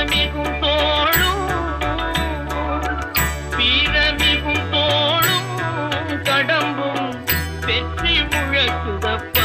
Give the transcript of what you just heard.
பிறமிகும் தோழும் பிறமிகும் தோழும் கடம்பும் வெற்றி முழக்குதப்ப